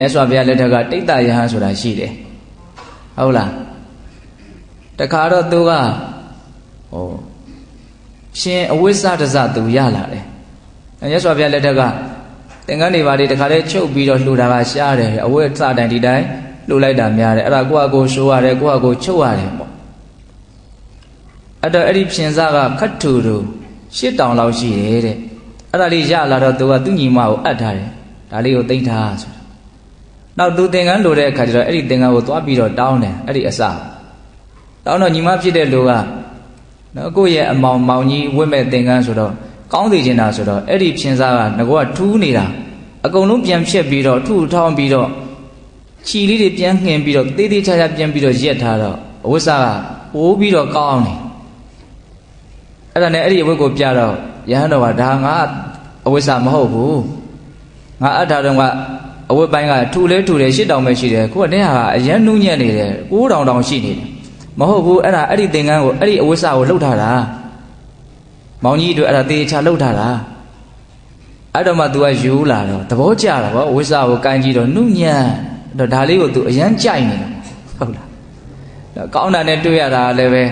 မြတ်စွာဘုရားလက်ထက်ကတိတ်တယဟန်ဆိုတာရှိတယ်ဟုတ်လားတခါတော့သူကဟိုရှင်အဝိဇ္ဇတဇသူရလာတယ်မြတ်စွာဘုရားလက်ထက်ကသင်္ကန်းတွေပါတွေတခါလဲချုပ်ပြီးတော့လှူတာကရှားတယ်အဝိဇ္ဇတိုင်ဒီတိုင်းလှူလိုက်တာများတယ်အဲ့ဒါကိုယ့်အကိုရှိုးရတယ်ကိုယ့်အကိုချုပ်ရတယ်ပေါ့အဲ့တော့အဲ့ဒီဖြင်စားကခတ်ထူတူရှစ်တောင်လောက်ရှိတယ်တဲ့အဲ့ဒါလေးရလာတော့သူကသူ့ညီမကိုအပ်ထားတယ်ဒါလေးကိုသိမ့်ထားဆိုတာ နောက်သူသင်္ကန်းလိုတဲ့အခါကျတော့အဲ့ဒီသင်္ကန်းကိုသွားပြီးတော့တောင်းတယ်အဲ့ဒီအစတောင်းတော့ညီမဖြစ်တဲ့လူကနော်ကိုယ့်ရဲ့အမောင်မောင်ကြီးဝတ်မဲ့သင်္ကန်းဆိုတော့ကောင်းသိချင်တာဆိုတော့အဲ့ဒီဖြင်စားကငကောကထူးနေတာအကုန်လုံးပြန်ဖြတ်ပြီးတော့ထုထောင်းပြီးတော့ခြီလေးတွေပြန်နှင်ပြီးတော့သေးသေးချာချာပြန်ပြီးတော့ရက်ထားတော့အဝိစာကပိုးပြီးတော့ကောင်းတယ်အဲ့ဒါနဲ့အဲ့ဒီအဝတ်ကိုပြတော့ယဟန်တော်ကဒါငါအဝိစာမဟုတ်ဘူးငါအထာတော်က အဝတ်ပိုင်းကထူလဲထူတယ်ရှစ်တောင်ပဲရှိတယ်ကိုကတဲ့ဟာအရန်နူးညံ့နေတယ်ကိုးတောင်တောင်ရှိနေတယ်မဟုတ်ဘူးအဲ့ဒါအဲ့ဒီသင်္ကန်းကိုအဲ့ဒီအဝိစာကိုလှုပ်ထားတာမောင်ကြီးတို့အဲ့ဒါတေချာလှုပ်ထားတာအဲ့တော့မှ तू ကယူလာတော့သဘောကျတာဗောအဝိစာကိုကန်ကြည့်တော့နုညံ့တော့ဒါလေးကို तू အရန်ကြိုက်နေတာဟုတ်လားကောင်းတာနဲ့တွေ့ရတာလည်းပဲ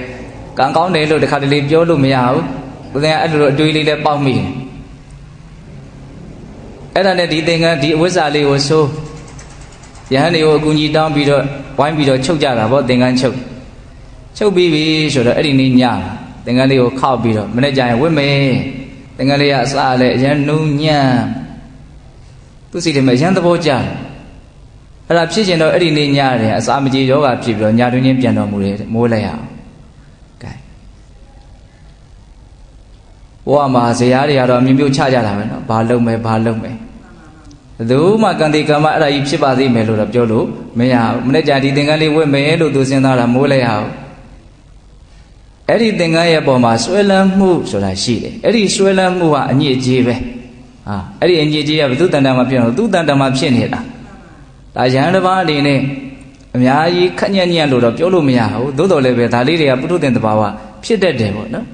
ကံကောင်းတယ်လို့တခါတလေပြောလို့မရဘူးဦးဇင်းကအဲ့လိုအတွေးလေးလည်းပေါက်မိတယ် အဲ့ဒါနဲ့ဒီသင်္ကန်းဒီအဝိဇ္ဇာလေးကိုဆိုးယဟန်တွေကိုအကူကြီးတောင်းပြီးတော့ဝိုင်းပြီးတော့ချုပ်ကြတာပေါ့သင်္ကန်းချုပ်ချုပ်ပြီးပြီဆိုတော့အဲ့ဒီနေ့ညသင်္ကန်းလေးကိုခောက်ပြီးတော့မနေ့ကျရင်ဝတ်မယ်သင်္ကန်းလေးကအစားလဲအရန်နှုံညံ့သူစီတယ်မအရန်သဘောကျအဲ့ဒါဖြစ်ရှင်တော့အဲ့ဒီနေ့ညတယ်အစာမကြေယောဂဖြစ်ပြီးတော့ညတွင်းချင်းပြန်တော်မူတယ်မိုးလဲရအောင်ကဲဘောကမှာဇေယျတွေကတော့အမြင်မျိုးချကြတာပဲနော်ဘာလုံးမဲဘာလုံးမဲ ဘယ်သူမှကံတိကံမအဲ့ဒါကြီးဖြစ်ပါသေးမယ်လို့တော့ပြောလို့မရဘူးမနေ့ကျဒီသင်္ကန်းလေးဝတ်မယ်လို့သူစဉ်းစားတာမိုးလိုက်ရအောင်အဲ့ဒီသင်္ကန်းရဲ့ပုံမှာဆွဲလန်းမှုဆိုတာရှိတယ်အဲ့ဒီဆွဲလန်းမှုဟာအညစ်အကြေးပဲဟာအဲ့ဒီအညစ်အကြေးကဘယ်သူတန်တန်မှာဖြစ်အောင်သူတန်တန်မှာဖြစ်နေတာဒါရဟန်းတစ်ပါးအနေနဲ့အများကြီးခက်ညံ့ညံ့လို့တော့ပြောလို့မရဘူးသို့တော်လည်းပဲဒါလေးတွေကပုထုသင်တဘာဝဖြစ်တတ်တယ်ပေါ့နော်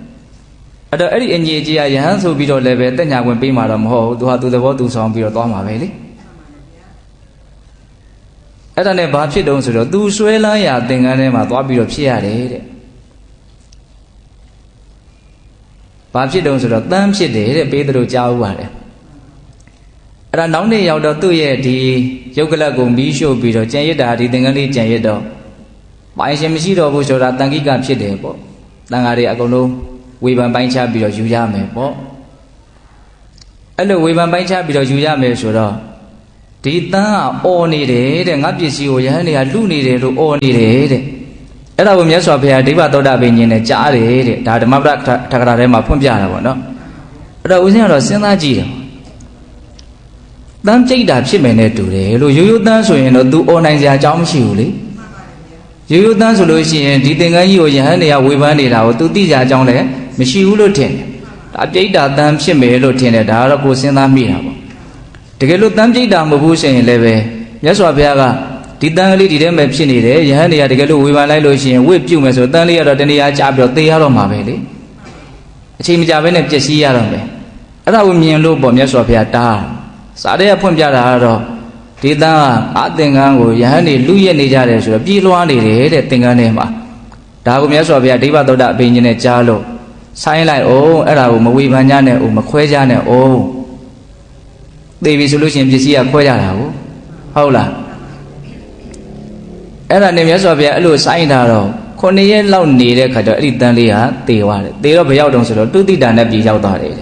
အဲ့တော့အဲ့ဒီအညစ်အကြေးကယဟန်ဆိုပြီးတော့လည်းပဲတက်ညာဝင်ပေးမှာတော့မဟုတ်ဘူးသူဟာသူသဘောသူဆောင်ပြီးတော့သွားမှာပဲလေအဲ့ဒါနဲ့ဘာဖြစ်တုံးဆိုတော့သူဆွဲလန်းရာသင်္ကန်းထဲမှာသွားပြီးတော့ဖြစ်ရတယ်တဲ့ဘာဖြစ်တုံးဆိုတော့တန်းဖြစ်တယ်တဲ့ပေးသလိုကြားဥပါတယ်အဲ့ဒါနောက်နေ့ရောက်တော့သူ့ရဲ့ဒီရုပ်ကလတ်ကိုမီးရှို့ပြီးတော့ကြံရစ်တာဒီသင်္ကန်းလေးကြံရစ်တော့ပိုင်ရှင်မရှိတော့ဘူးဆိုတာတန်ခိကဖြစ်တယ်ပေါ့တန်ဃာတွေအကုန်လုံး ဝေဖန်ပိုင်းခြားပြီးတော့ယူရမယ်ပေါ့အဲ့လိုဝေဖန်ပိုင်းခြားပြီးတော့ယူရမယ်ဆိုတော့ဒီတန်းကအော်နေတယ်တဲ့ငါပစ္စည်းကိုယဟန်တွေကလူနေတယ်လို့အော်နေတယ်တဲ့အဲ့ဒါကိုမြတ်စွာဘုရားဒိဗ္ဗသောတာပင်ညင်နဲ့ကြားတယ်တဲ့ဒါဓမ္မပဒထကရာထဲမှာဖွင့်ပြတာပေါ့နော်အဲ့တော့ဦးဇင်းကတော့စဉ်းစားကြည့်တယ်တန်းကြိတ်တာဖြစ်မယ်နဲ့တူတယ်လို့ရိုးရိုးတန်းဆိုရင်တော့ तू အော်နိုင်စရာအကြောင်းမရှိဘူးလေရိုးရိုးတန်းဆိုလို့ရှိရင်ဒီသင်္ကန်းကြီးကိုယဟန်တွေကဝေဖန်နေတာကို तू သိကြအကြောင်းလည်း မရှိဘူးလို့ထင်တယ်ဒါပြိတ္တာတန်းဖြစ်မယ်လို့ထင်တယ်ဒါကတော့ကိုစဉ်းစားမိတာပေါ့တကယ်လို့တန်းပြိတ္တာမဟုတ်ဘူးဆိုရင်လည်းပဲမြတ်စွာဘုရားကဒီတန်းကလေးဒီထဲမှာဖြစ်နေတယ်ယဟန်တွေကတကယ်လို့ဝေဖန်လိုက်လို့ရှိရင်ဝိပြုတ်မယ်ဆိုတန်းလေးကတော့တဏှာကြားပြီးတော့သေရတော့မှာပဲလေအချိန်မကြာဘဲနဲ့ပျက်စီးရတော့မယ်အဲ့ဒါကိုမြင်လို့ပေါ့မြတ်စွာဘုရားတားစားတဲ့ဖွင့်ပြတာကတော့ဒီတန်းကအသင်္ကန်းကိုယဟန်တွေလူရက်နေကြတယ်ဆိုတော့ပြေးလွှားနေတယ်တဲ့သင်္ကန်းထဲမှာဒါကိုမြတ်စွာဘုရားဒိဗ္ဗသောတာအဘိညာဉ်နဲ့ကြားလို့ ဆိုင်းလိုက်အောင်အဲ့ဒါကိုမဝေဖန်ကြနဲ့အောင်မခွဲကြနဲ့အောင်သိပြီဆိုလို့ရှိရင်ပစ္စည်းကခွဲကြတာကိုဟုတ်လားအဲ့ဒါနဲ့မြတ်စွာဘုရားအဲ့လိုဆိုင်းတာတော့ခုနှစ်ရက်လောက်နေတဲ့ခါကျတော့အဲ့ဒီတန်လေးဟာသေသွားတယ်သေတော့ဘယ်ရောက်တုံးဆိုတော့တုတိတာနဲ့ပြည်ရောက်သွားတယ်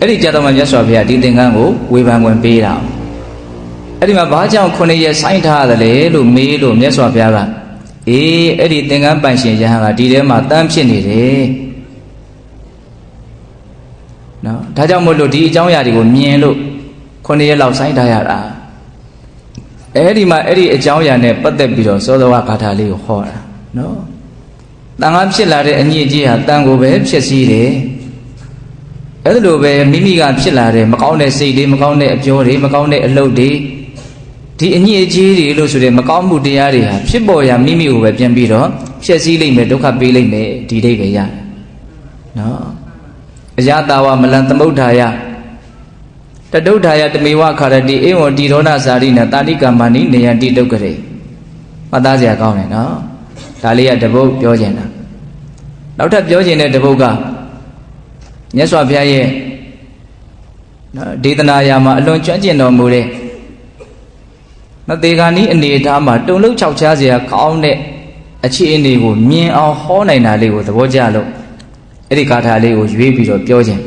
အဲ့ဒီကြတော့မှမြတ်စွာဘုရားဒီသင်္ကန်းကိုဝေဖန်ဝင်ပေးတာအဲ့ဒီမှာဘာကြောင့်ခုနှစ်ရက်ဆိုင်းထားရတယ်လဲလို့မေးလို့မြတ်စွာဘုရားကအေးအဲ့ဒီသင်္ကန်းပိုင်ရှင်ယဟန်ကဒီထဲမှာတန်းဖြစ်နေတယ် ဒါကြောင့်မို့လို့ဒီအကြောင်းအရာတွေကိုမြင်လို့ခုနှစ်ရက်လောက်ဆိုင်းထားရတာအဲ့ဒီမှာအဲ့ဒီအကြောင်းအရာနဲ့ပတ်သက်ပြီးတော့သောသောဝါဂါထာလေးကိုဟောတာနော်တန်ခါဖြစ်လာတဲ့အညစ်အကြေးဟာတန်ကိုပဲဖြစ်စည်းတယ်အဲ့ဒါလိုပဲမိမိကဖြစ်လာတဲ့မကောင်းတဲ့စိတ်တွေမကောင်းတဲ့အပြောတွေမကောင်းတဲ့အလုပ်တွေဒီအညစ်အကြေးတွေလို့ဆိုတဲ့မကောင်းမှုတရားတွေဟာဖြစ်ပေါ်ရာမိမိကိုပဲပြန်ပြီးတော့ဖြစ်စည်းလိမ့်မယ်ဒုက္ခပေးလိမ့်မယ်ဒီဒိဋ္ဌိပဲရတယ်နော် အယတာဝမလံသမုဋ္ဌာယတတဒုဋ္ဌာယတမေဝခါရတိဧဝံတိရောဏဇာရိနတာတိကမ္မနိနေယံတိဒုက္ခရေမှတ်သားစရာကောင်းတယ်နော်ဒါလေးကတပုတ်ပြောကျင်တာနောက်ထပ်ပြောကျင်တဲ့တပုတ်ကမြတ်စွာဘုရားရဲ့နော်ဒေသနာယာမှာအလွန်ကျွမ်းကျင်တော်မူတဲ့နော်ဒေဂာနီးအနေအထားမှာတုံလုံးခြောက်ချားစရာကောင်းတဲ့အခြေအနေကိုမြင်အောင်ဟောနိုင်တာလေးကိုသဘောကျလို့ အဲ့ဒီဂါထာလေးကိုရွေးပြီးတော့ပြောခြင်း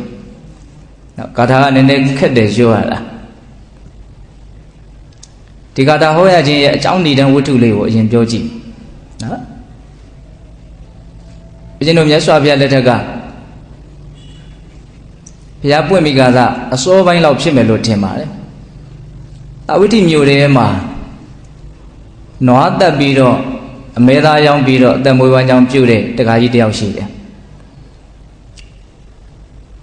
နော်ဂါထာကနည်းနည်းခက်တယ်ပြောရတာဒီဂါထာဟောရခြင်းရဲ့အကြောင်းနေတန်းဝတ္ထုလေးကိုအရင်ပြောကြည့်နော်အရှင်တို့မြတ်စွာဘုရားလက်ထက်ကဘုရားပွင့်မိကသာအစောပိုင်းလောက်ဖြစ်မယ်လို့ထင်ပါတယ်အဝိတ္တိမြို့ထဲမှာနွားတက်ပြီးတော့အမဲသားရောင်းပြီးတော့အသက်မွေးဝမ်းကြောင်းပြုတဲ့တခါကြီးတယောက်ရှိတယ်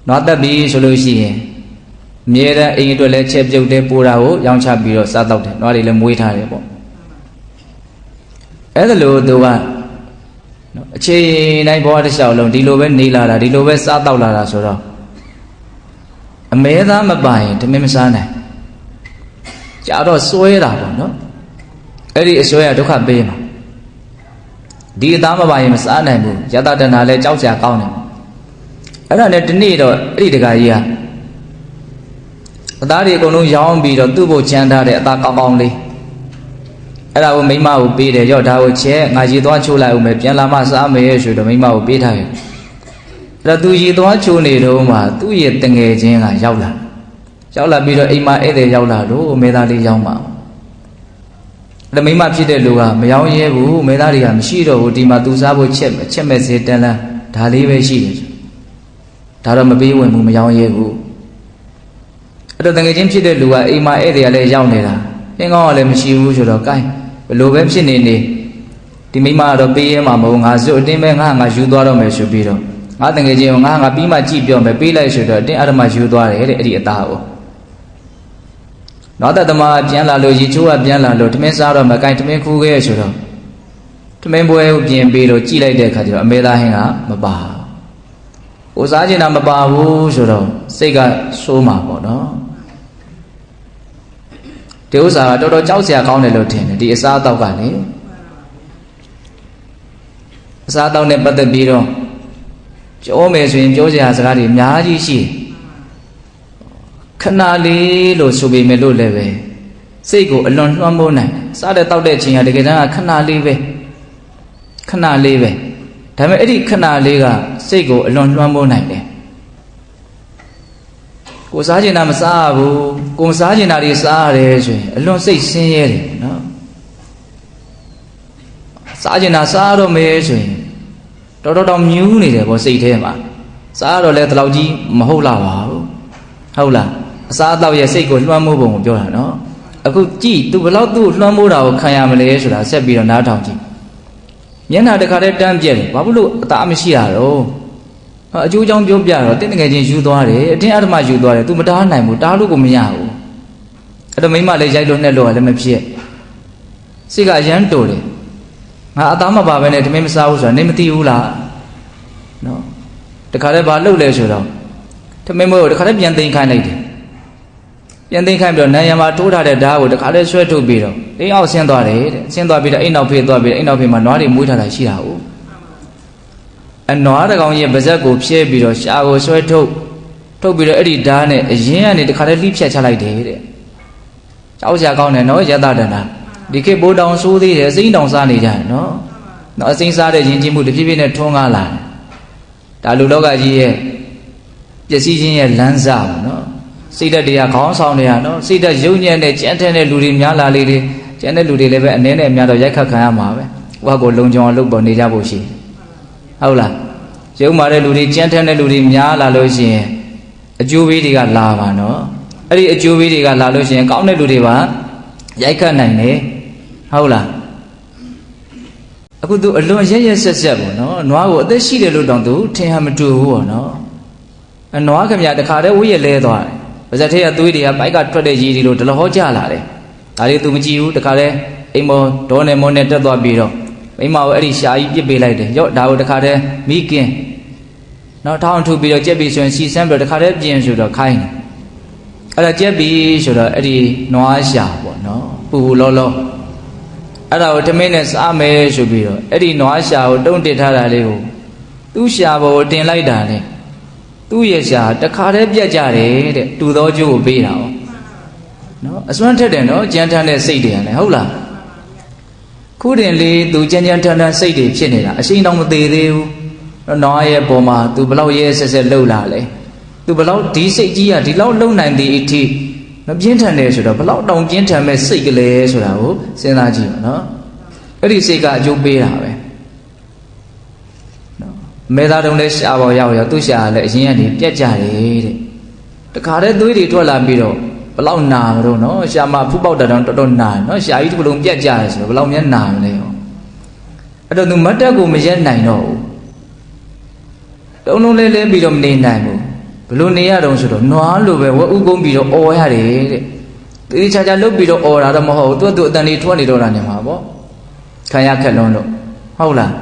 နွားတက်ပြီးဆိုလို့ရှိရင်အမြဲတမ်းအိမ်အတွက်လည်းချက်ပြုတ်တယ်ပိုးတာကိုရောင်းချပြီးတော့စားတော့တယ်နွားတွေလည်းမွေးထားတယ်ပေါ့အဲ့ဒါလို့သူကနော်အချိန်တိုင်းဘဝတစ်လျှောက်လုံးဒီလိုပဲနေလာတာဒီလိုပဲစားတော့လာတာဆိုတော့အမဲသားမပိုင်တမင်မစားနိုင်ကြာတော့စွဲတာပေါ့နော်အဲ့ဒီအစွဲကဒုက္ခပေးမှာဒီအသားမပိုင်မစားနိုင်ဘူးယတတနာလည်းကြောက်ကြကောင်းတယ် အဲ့ဒါနဲ့ဒီနေ့တော့အဲ့ဒီတခါကြီးကအသားတွေအကုန်လုံးရောင်းပြီးတော့သူ့ဘို့ချမ်းထားတဲ့အသားကောင်းကောင်းလေးအဲ့ဒါကိုမိမကိုပေးတယ်ရော့ဒါကိုချဲငါရေသွားချိုးလိုက်ဦးမယ်ပြန်လာမှစားမယ်ဆိုတော့မိမကိုပေးထားတယ်အဲ့တော့သူရေသွားချိုးနေတော့မှသူ့ရဲ့တငယ်ချင်းကရောက်လာရောက်လာပြီးတော့အိမ်မှာဧည့်သည်ရောက်လာတော့မေသားလေးရောက်မှာအဲ့မိမဖြစ်တဲ့လူကမယောင်းရဲဘူးမေသားတွေကမရှိတော့ဘူးဒီမှာသူစားဖို့ချက်ချက်မဲ့စေတန်းလန်းဒါလေးပဲရှိတယ် ဒါတော့မပေးဝင်ဘူးမယောင်းရဲဘူးအဲ့တော့တငယ်ချင်းဖြစ်တဲ့လူကအိမ်မှာဧည့်သည်ကလည်းရောက်နေတာအင်းကောင်းကလည်းမရှိဘူးဆိုတော့ gain ဘလို့ပဲဖြစ်နေနေဒီမိမကတော့ပေးရဲမှာမဟုတ်ငါစွတ်အတင်းပဲငါငါယူသွားတော့မယ်ဆိုပြီးတော့ငါတငယ်ချင်းကငါငါပြီးမှကြည့်ပြောမယ်ပေးလိုက်ဆိုတော့အတင်းအရမယူသွားတယ်တဲ့အဲ့ဒီအသားကိုနောက်တသမပြန်လာလို့ရေချိုးကပြန်လာလို့ထမင်းစားတော့မကိုင်ထမင်းခူးခဲ့ဆိုတော့ထမင်းပွဲကိုပြင်ပြီးတော့ကြည့်လိုက်တဲ့အခါကျတော့အမေသားဟင်းကမပါ ကိုစားချင်တာမပါဘူးဆိုတော့စိတ်ကဆိုးမှာပေါ့နော်ဒီဥစ္စာကတော်တော်ကြောက်စရာကောင်းတယ်လို့ထင်တယ်ဒီအစားအသောက်ကလေအစားအသောက်နဲ့ပတ်သက်ပြီးတော့ပြောမယ်ဆိုရင်ပြောစရာစကားတွေအများကြီးရှိတယ်ခဏလေးလို့ဆိုပေမဲ့လို့လည်းပဲစိတ်ကိုအလွန်လွှမ်းမိုးနိုင်စားတဲ့တောက်တဲ့ချိန်ကတကယ်တမ်းကခဏလေးပဲခဏလေးပဲ ဒါပေမဲ့အဲ့ဒီခဏလေးကစိတ်ကိုအလွန်လွှမ်းမိုးနိုင်တယ်ကိုစားကျင်တာမစားဘူးကိုမစားကျင်တာတွေစားရတယ်ဆိုရင်အလွန်စိတ်ဆင်းရဲတယ်နော်စားကျင်တာစားတော့မယ်ဆိုရင်တော်တော်တော်မြူးနေတယ်ဗောစိတ်ထဲမှာစားတော့လဲတလောက်ကြီးမဟုတ်လာပါဘူးဟုတ်လားအစားအသောက်ရဲ့စိတ်ကိုလွှမ်းမိုးပုံကိုပြောတာနော်အခုကြည့် तू ဘလောက်သူ့လွှမ်းမိုးတာကိုခံရမလဲဆိုတာဆက်ပြီးတော့နားထောင်ကြည့် မျက်နှာတစ်ခါတည်းတန်းပြက်တယ်ဘာဖြစ်လို့အသာမရှိရတော့အကျိုးကြောင့်ပြောပြတော့တင်းတကယ်ချင်းယူသွားတယ်အတင်းအဓမ္မယူသွားတယ် तू မတားနိုင်ဘူးတားလို့ကိုမရဘူးအဲ့တော့မိမလည်းရိုက်လို့နှက်လို့လည်းမဖြစ်စိတ်ကအရန်တိုတယ်ငါအသားမပါဘဲနဲ့တမင်းမစားဘူးဆိုတာနေမသိဘူးလားနော်တခါတည်းဘာလုပ်လဲဆိုတော့တမင်းမို့တခါတည်းပြန်သိမ်းခိုင်းလိုက်တယ် ပြန်သိမ်းခိုင်းပြီးတော့နန်းရံမှာထိုးထားတဲ့ဓာတ်ကိုတခါတည်းဆွဲထုတ်ပြီးတော့တင်းအောင်ဆင်းသွားတယ်တဲ့ဆင်းသွားပြီးတော့အိမ်နောက်ဖေးသွားပြီးတော့အိမ်နောက်ဖေးမှာနွားတွေမွေးထားတာရှိတာဟုတ်အနွားတကောင်ရဲ့ပါဇက်ကိုဖြဲပြီးတော့ရှာကိုဆွဲထုတ်ထုတ်ပြီးတော့အဲ့ဒီဓာတ်နဲ့အရင်ကနေတခါတည်းလှိဖြတ်ချလိုက်တယ်တဲ့ကြောက်စရာကောင်းတယ်နော်ယတတနာဒီခေတ်ဘိုးတောင်ဆိုးသေးတယ်စိမ့်တောင်စားနေကြတယ်နော်နော်အစိမ့်စားတဲ့ယဉ်ကျေးမှုတဖြည်းဖြည်းနဲ့ထွန်းကားလာတယ်ဒါလူလောကကြီးရဲ့ပျက်စီးခြင်းရဲ့လမ်းစာပေါ့နော် စိတ်ဓာတ်တွေကခေါင်းဆောင်နေရနော်စိတ်ဓာတ်ယုံညံ့တဲ့ကြမ်းတဲ့လူတွေများလာလေလေကျန်တဲ့လူတွေလည်းပဲအနည်းနဲ့အများတော့ရိုက်ခတ်ခံရမှာပဲဟိုကကိုလုံခြုံအောင်လုပ်ပေါ်နေကြဖို့ရှိဟုတ်လားယုံမာတဲ့လူတွေကြမ်းတဲ့လူတွေများလာလို့ရှိရင်အကျိုးပေးတွေကလာပါနော်အဲ့ဒီအကျိုးပေးတွေကလာလို့ရှိရင်ကောင်းတဲ့လူတွေပါရိုက်ခတ်နိုင်တယ်ဟုတ်လားအခုသူအလွန်ရက်ရက်ဆက်ဆက်ပေါ့နော်နွားကိုအသက်ရှိတယ်လို့တောင်သူထင်ဟမတူဘူးပေါ့နော်အနွားခမရတခါတည်းဝိရလဲသွားတယ် ပါဇက်ထဲကသွေးတွေကပိုက်ကထွက်တဲ့ရည်ဒီလိုဒလဟောကြလာတယ်ဒါလေးသူမကြည့်ဘူးတခါတည်းအိမ်မောဒေါနဲ့မောနဲ့တက်သွားပြီးတော့မိမကိုအဲ့ဒီရှာကြီးပြစ်ပေးလိုက်တယ်ရော့ဒါကိုတခါတည်းမိကင်းနော်ထောင်းထုပြီးတော့ကြက်ပြီးဆိုရင်စီဆန်းပြီးတော့တခါတည်းပြင်ဆိုတော့ခိုင်းတယ်အဲ့ဒါကြက်ပြီဆိုတော့အဲ့ဒီနွားရှာပေါ့နော်ပူပူလောလောအဲ့ဒါကိုထမင်းနဲ့စားမယ်ဆိုပြီးတော့အဲ့ဒီနွားရှာကိုတုံးတစ်ထားတာလေးကိုသူ့ရှာပေါ်ကိုတင်လိုက်တာလေ သူ့ရဲ့ရှာတခါတည်းပြတ်ကြတယ်တဲ့တူသောကျိုးကိုပေးတာ哦နော်အစွမ်းထက်တယ်နော်ကြမ်းထမ်းတဲ့စိတ်တွေရတယ်ဟုတ်လားခုတင်လေးသူကြမ်းကြမ်းထမ်းထမ်းစိတ်တွေဖြစ်နေတာအရှိန်တော့မသေးသေးဘူးနွားရဲ့ပုံမှာသူဘလောက်ရဲဆက်ဆက်လှုပ်လာလဲသူဘလောက်ဒီစိတ်ကြီးကဒီလောက်လှုပ်နိုင်သည်အထိမပြင်းထန်တယ်ဆိုတော့ဘလောက်တောင်ပြင်းထန်မဲ့စိတ်ကလေးဆိုတာကိုစဉ်းစားကြည့်ပါနော်အဲ့ဒီစိတ်ကအကျိုးပေးတာပဲနော် မေသားတုံးလဲရှားပေါ်ရောက်ရောက်သူ့ရှားလည်းအရင်ကနေပြက်ကြတယ်တဲ့တခါတည်းသွေးတွေထွက်လာပြီးတော့ဘလောက်နာမလို့နော်ရှားမဖူးပေါက်တာတော့တော်တော်နာနော်ရှားကြီးတစ်ပလုံးပြက်ကြတယ်ဆိုတော့ဘလောက်များနာမလဲဟောအဲ့တော့သူမတ်တက်ကိုမရက်နိုင်တော့ဘူးတုံးလုံးလဲလဲပြီးတော့မနေနိုင်ဘူးဘလို့နေရတော့ဆိုတော့နွားလိုပဲဝက်ဥကုန်းပြီးတော့អော်ရတယ်တဲ့တေးချာချာလုတ်ပြီးတော့អော်တာတော့မဟုတ်ဘူးသူ့သူ့အတန်လေးထွက်နေတော့တာနေမှာပေါ့ခံရခက်လွန်းလို့ဟုတ်လား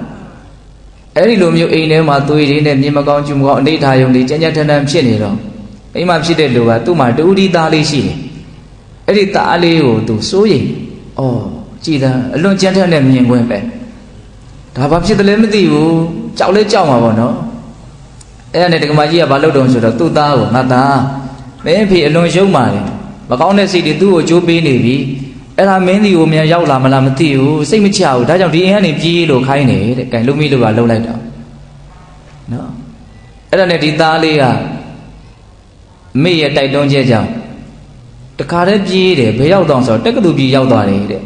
အဲ့ဒီလိုမျိုးအိမ်ထဲမှာသွေးတွေနဲ့မြေမကောင်းကျူမကောင်းအနေထားယုံတွေကြမ်းကြမ်းထန်ထန်ဖြစ်နေတော့အိမ်မှာဖြစ်တဲ့လူကသူ့မှာတူဒီသားလေးရှိတယ်အဲ့ဒီသားလေးကိုသူစိုးရိမ်ဩကြည်သာအလွန်ကြမ်းထန်တဲ့မြင်ကွင်းပဲဒါဘာဖြစ်တယ်လဲမသိဘူးကြောက်လဲကြောက်မှာပေါ့နော်အဲ့ဒါနဲ့ဒကမာကြီးကဘာလုပ်တုံးဆိုတော့သူ့သားကိုငါသားမင်းဖေအလွန်ရှုံးပါတယ်မကောင်းတဲ့စိတ်တွေသူ့ကိုကြိုးပေးနေပြီ အဲ့ဒါမင်းဒီကိုမြန်ရောက်လာမလားမသိဘူးစိတ်မချဘူးဒါကြောင့်ဒီအိမ်ကနေပြေးလို့ခိုင်းတယ်တဲ့ကဲလူမိလူကလှုပ်လိုက်တော့နော်အဲ့ဒါနဲ့ဒီသားလေးကမိရဲ့တိုက်တွန်းချက်ကြောင့်တခါတည်းပြေးတယ်ဘယ်ရောက်တော့ဆိုတော့တက္ကသိုလ်ပြေးရောက်သွားတယ်တဲ့